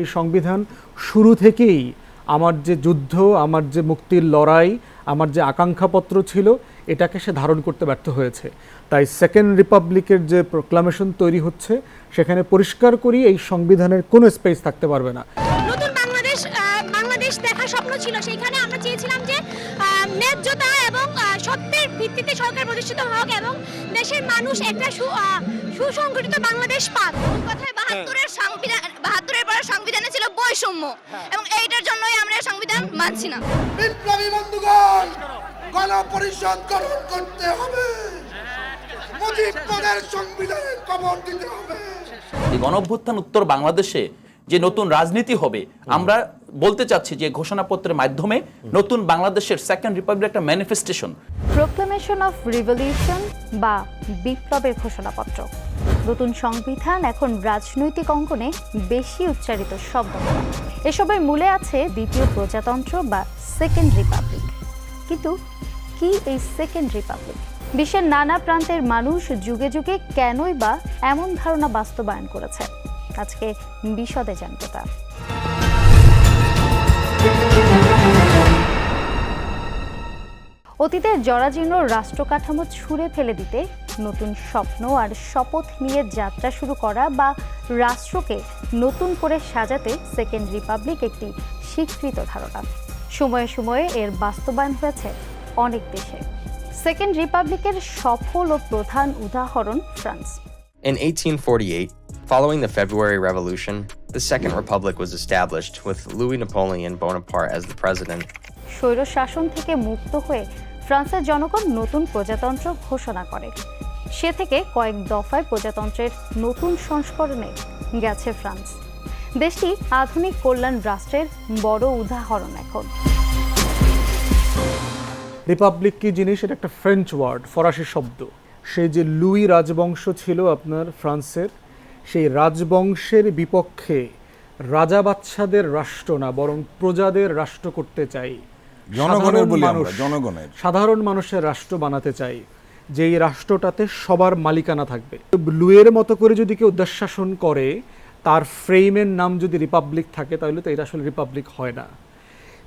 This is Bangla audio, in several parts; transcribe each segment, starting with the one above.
এই সংবিধান শুরু থেকেই আমার যে যুদ্ধ, আমার যে মুক্তির লড়াই, আমার যে আকাঙ্ক্ষাপত্র ছিল, এটাকে সে ধারণ করতে ব্যর্থ হয়েছে। তাই সেকেন্ড রিপাবলিকের যে প্রোক্লামেশন তৈরি হচ্ছে, সেখানে পরিষ্কার করি এই সংবিধানের কোনো স্পেস থাকতে পারবে না। নতুন বাংলাদেশ বাংলাদেশ দেখার স্বপ্ন ছিল। সেইখানে আমরা চেয়েছিলাম যে ন্যায্যতা এবং সত্যের ভিত্তিতে সরকার প্রতিষ্ঠিত হোক এবং দেশের মানুষ একটা সুসংগঠিত বাংলাদেশ পাক। কথায় বাহাত্তরের সংবিধান বাহাত্তরের পরে সংবিধানে ছিল বৈষম্য। এবং এইটার জন্যই আমরা সংবিধান মানছি না। বিপ্লবী বন্ধুগণ গণপরিষদ গঠন করতে হবে। মুজিব সংবিধানে কবর দিতে হবে। এই উত্তর বাংলাদেশে যে নতুন রাজনীতি হবে আমরা বলতে চাচ্ছি যে ঘোষণাপত্রের মাধ্যমে নতুন বাংলাদেশের সেকেন্ড রিপাবলিক একটা ম্যানিফেস্টেশন প্রোক্লামেশন অফ রিভলিউশন বা বিপ্লবের ঘোষণাপত্র। নতুন সংবিধান এখন রাজনৈতিক অঙ্গনে বেশি উচ্চারিত শব্দ। এসবের মূলে আছে দ্বিতীয় প্রজাতন্ত্র বা সেকেন্ড রিপাবলিক কিন্তু কি এই সেকেন্ড রিপাবলিক বিশ্বের নানা প্রান্তের মানুষ যুগে যুগে কেনই বা এমন ধারণা বাস্তবায়ন করেছে? আজকে বিশদে জানতে তা। অতীতের জরাজীর্ণ রাষ্ট্র কাঠামো ছুঁড়ে ফেলে দিতে নতুন স্বপ্ন আর শপথ নিয়ে যাত্রা শুরু করা বা রাষ্ট্রকে নতুন করে সাজাতে সেকেন্ড রিপাবলিক একটি স্বীকৃত ধারণা। সময়ে সময়ে এর বাস্তবায়ন হয়েছে অনেক দেশে। সেকেন্ড রিপাবলিকের সফল ও প্রধান উদাহরণ France. In 1848, following the February Revolution, the Second Republic was established with Louis Napoleon Bonaparte as the president. স্বৈর শাসন থেকে মুক্ত হয়ে ফ্রান্সের জনগণ নতুন প্রজাতন্ত্র ঘোষণা করে। সে থেকে কয়েক দফায় প্রজাতন্ত্রের নতুন সংস্করণে গেছে ফ্রান্স। দেশটি আধুনিক কল্যাণ রাষ্ট্রের বড় উদাহরণ এখন। রিপাবলিক কি জিনিস? এটা একটা ফ্রেঞ্চ ওয়ার্ড ফরাসি শব্দ। সেই যে লুই রাজবংশ ছিল আপনার ফ্রান্সের সেই রাজবংশের বিপক্ষে রাজা বাচ্চাদের রাষ্ট্র না বরং প্রজাদের রাষ্ট্র করতে চাই। জনগণের জনগণের। সাধারণ মানুষের রাষ্ট্র বানাতে চাই যে এই রাষ্ট্রটাতে সবার মালিকানা থাকবে। লুয়ের মতো করে যদি কেউ দেশশাসন করে তার ফ্রেমের নাম যদি রিপাবলিক থাকে তাহলে তো এটা আসলে রিপাবলিক হয় না।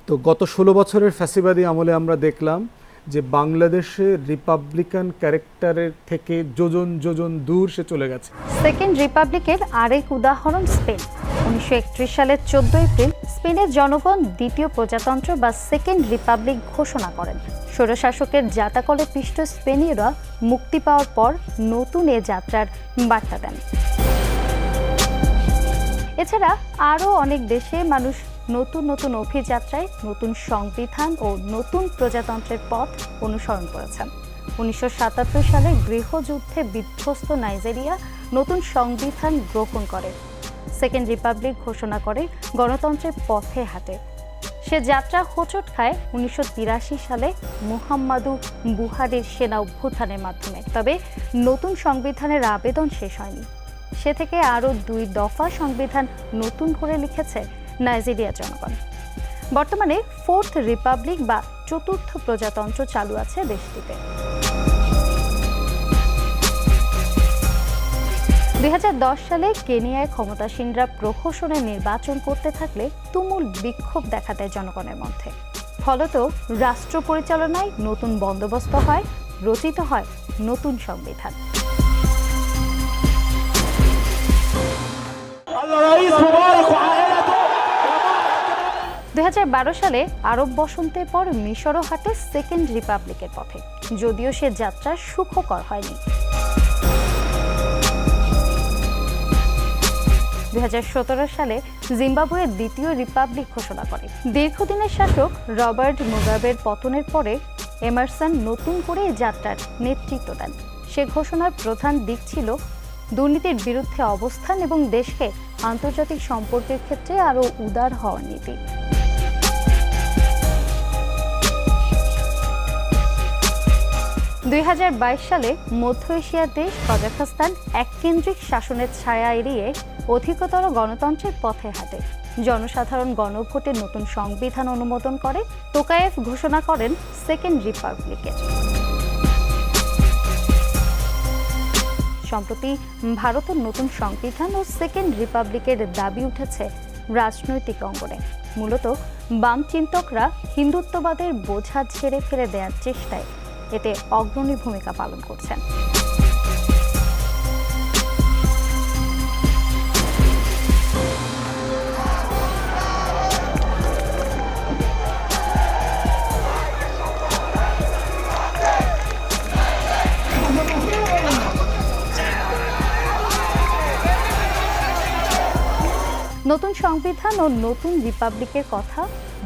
তো গত ষোলো বছরের ফ্যাসিবাদী আমলে আমরা দেখলাম যে বাংলাদেশে রিপাবলিকান ক্যারেক্টারের থেকে যোজন যোজন দূর সে চলে গেছে। সেকেন্ড রিপাবলিকের আরেক উদাহরণ স্পেন। উনিশশো একত্রিশ সালের চোদ্দ এপ্রিল স্পেনের জনগণ দ্বিতীয় প্রজাতন্ত্র বা সেকেন্ড রিপাবলিক ঘোষণা করেন। স্বৈরশাসকের জাতাকলে পিষ্ট স্পেনীয়রা মুক্তি পাওয়ার পর নতুন এ যাত্রার বার্তা দেন। এছাড়া আরও অনেক দেশে মানুষ নতুন নতুন অভিযাত্রায় নতুন সংবিধান ও নতুন প্রজাতন্ত্রের পথ অনুসরণ করেছেন। উনিশশো সাতাত্তর সালে গৃহযুদ্ধে বিধ্বস্ত নাইজেরিয়া নতুন সংবিধান গ্রহণ করে। সেকেন্ড রিপাবলিক ঘোষণা করে গণতন্ত্রের পথে হাঁটে। সে যাত্রা হোঁচট খায় উনিশশো তিরাশি সালে মুহাম্মাদু বুহারির সেনা অভ্যুত্থানের মাধ্যমে। তবে নতুন সংবিধানের আবেদন শেষ হয়নি। সে থেকে আরও দুই দফা সংবিধান নতুন করে লিখেছে নাইজেরিয়া জনগণ। বর্তমানে ফোর্থ রিপাবলিক বা চতুর্থ প্রজাতন্ত্র চালু আছে দেশটিতে। দুই হাজার দশ সালে কেনিয়ায় ক্ষমতাসীনরা প্রহসনে নির্বাচন করতে থাকলে তুমুল বিক্ষোভ দেখা দেয় জনগণের মধ্যে। ফলত রাষ্ট্র পরিচালনায় নতুন বন্দোবস্ত হয়, রচিত হয় নতুন সংবিধান। সালে আরব বসন্তের পর মিশরও হাঁটে সেকেন্ড রিপাবলিকের পথে। যদিও সে যাত্রা সুখকর হয়নি। দুই হাজার সতেরো সালে জিম্বাবুয়ের দ্বিতীয় রিপাবলিক ঘোষণা করে। দীর্ঘদিনের শাসক রবার্ট মুগাবের পতনের পরে এমারসন নতুন করে যাত্রার নেতৃত্ব দেন। সে ঘোষণার প্রধান দিক ছিল দুর্নীতির বিরুদ্ধে অবস্থান এবং দেশকে আন্তর্জাতিক সম্পর্কের ক্ষেত্রে আরও উদার হওয়ার নীতি। দুই হাজার বাইশ সালে মধ্য এশিয়ার দেশ কাজাখস্তান এককেন্দ্রিক শাসনের ছায়া এড়িয়ে অধিকতর গণতন্ত্রের পথে হাঁটে। জনসাধারণ গণভোটে নতুন সংবিধান অনুমোদন করে, টোকায়েভ ঘোষণা করেন সেকেন্ড রিপাবলিকের সম্প্রতি ভারতের নতুন সংবিধান ও সেকেন্ড রিপাবলিকের দাবি উঠেছে রাজনৈতিক অঙ্গনে। মূলত বাম চিন্তকরা হিন্দুত্ববাদের বোঝা ঝেড়ে ফেলে দেওয়ার চেষ্টায় এতে অগ্রণী ভূমিকা পালন করছেন। নতুন সংবিধান ও নতুন রিপাবলিকের কথা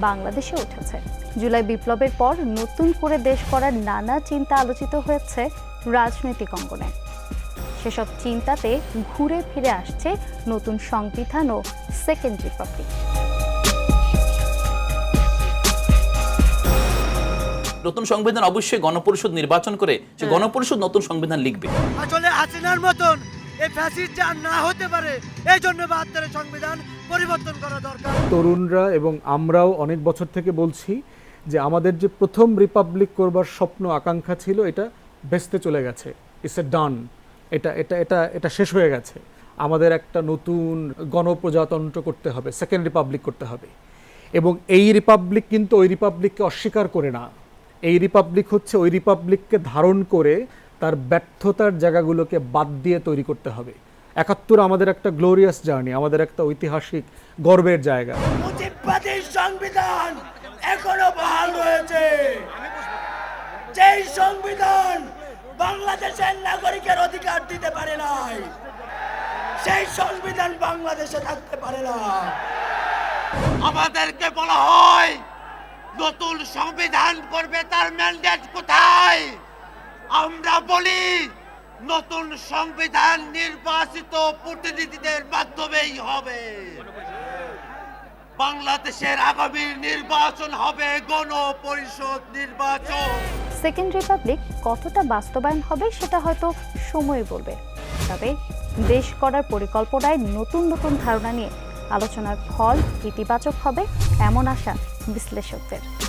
বাংলাদেশে উঠেছে। জুলাই বিপ্লবের পর নতুন করে দেশ করার নানা চিন্তা আলোচিত হয়েছে রাজনৈতিক অঙ্গনে। সেসব চিন্তাতে ঘুরে ফিরে আসছে নতুন সংবিধান ও সেকেন্ড রিপাবলিক। নতুন সংবিধান অবশ্যই গণপরিষদ নির্বাচন করে যে গণপরিষদ নতুন সংবিধান লিখবে। আসলে হাসিনার মতন তরুণরা এবং আমরাও অনেক বছর থেকে বলছি যে আমাদের যে প্রথম রিপাবলিক করবার স্বপ্ন, আকাঙ্ক্ষা ছিল, এটা বেসতে চলে গেছে। ইটস এ ডান এটা এটা এটা এটা শেষ হয়ে গেছে। আমাদের একটা নতুন গণপ্রজাতন্ত্র করতে হবে সেকেন্ড রিপাবলিক করতে হবে। এবং এই রিপাবলিক কিন্তু ওই রিপাবলিককে অস্বীকার করে না। এই রিপাবলিক হচ্ছে ওই রিপাবলিককে ধারণ করে তার ব্যর্থতার জায়গাগুলোকে বাদ দিয়ে তৈরি করতে হবে। একাত্তর আমাদের একটা গ্লোরিয়াস জার্নি আমাদের একটা ঐতিহাসিক গর্বের জায়গা। সংবিধান এখনও বহাল রয়েছে। যেই সংবিধান বাংলাদেশের নাগরিকের অধিকার দিতে পারে নাই সেই সংবিধান বাংলাদেশে থাকতে পারে না। আমাদেরকে বলা হয় নতুন সংবিধান করবে তার ম্যান্ডেট কোথায়? আমরা বলি, নতুন সংবিধান নির্বাচিত প্রতিনিধিদের মাধ্যমেই হবে। বাংলাদেশের আগামী নির্বাচন হবে গণপরিষদ নির্বাচন। সেকেন্ড রিপাবলিক কতটা বাস্তবায়ন হবে সেটা হয়তো সময় বলবে। তবে দেশ করার পরিকল্পনায় নতুন নতুন ধারণা নিয়ে আলোচনার ফল ইতিবাচক হবে, এমন আশা বিশ্লেষকদের।